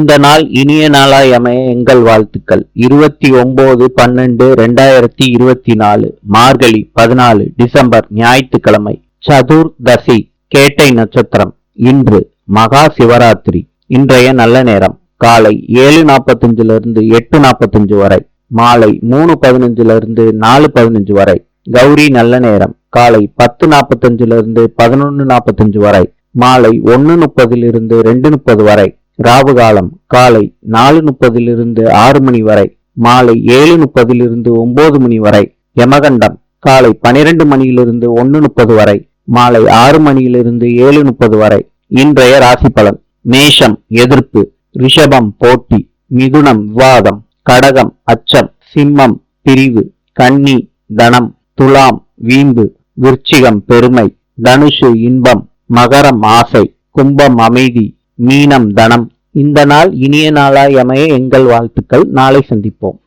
இந்த நாள் இனிய நாளாய் அமைய எங்கள் வாழ்த்துக்கள். இருபத்தி ஒன்பது பன்னெண்டு ரெண்டாயிரத்தி இருபத்தி நாலு மார்கழி பதினாலு டிசம்பர் ஞாயிற்றுக்கிழமை சதுர்தசி கேட்டை நட்சத்திரம். இன்று மகா சிவராத்திரி. இன்றைய நல்ல நேரம். காலை ஏழு நாற்பத்தஞ்சுல இருந்து எட்டு நாற்பத்தஞ்சு வரை. மாலை மூணு பதினஞ்சுல இருந்து நாலு பதினஞ்சு வரை. கௌரி நல்ல நேரம். காலை பத்து நாற்பத்தஞ்சுல இருந்து பதினொன்னு நாற்பத்தஞ்சு வரை. மாலை ஒன்னு முப்பதிலிருந்து ரெண்டு முப்பது வரை. ராவு காலம் காலை நாலு முப்பதிலிருந்து ஆறு மணி வரை மாலை ஏழு முப்பதிலிருந்து ஒன்பது மணி வரை யமகண்டம் காலை பனிரெண்டு மணியிலிருந்து ஒன்று முப்பது வரை மாலை ஆறு மணியிலிருந்து ஏழு முப்பது வரை. இன்றைய ராசி பலன் மேஷம் எதிர்ப்பு ரிஷபம் போட்டி மிதுனம் விவாதம் கடகம் அச்சம் சிம்மம் பிரிவு கன்னி தனம் துலாம் வீம்பு விருச்சிகம் பெருமை தனுஷு இன்பம் மகரம் ஆசை கும்பம் அமைதி மீனம் தனம். இந்த நாள் இனிய நாளாய் அமைய எங்கள் வாழ்த்துக்கள். நாளை சந்திப்போம்.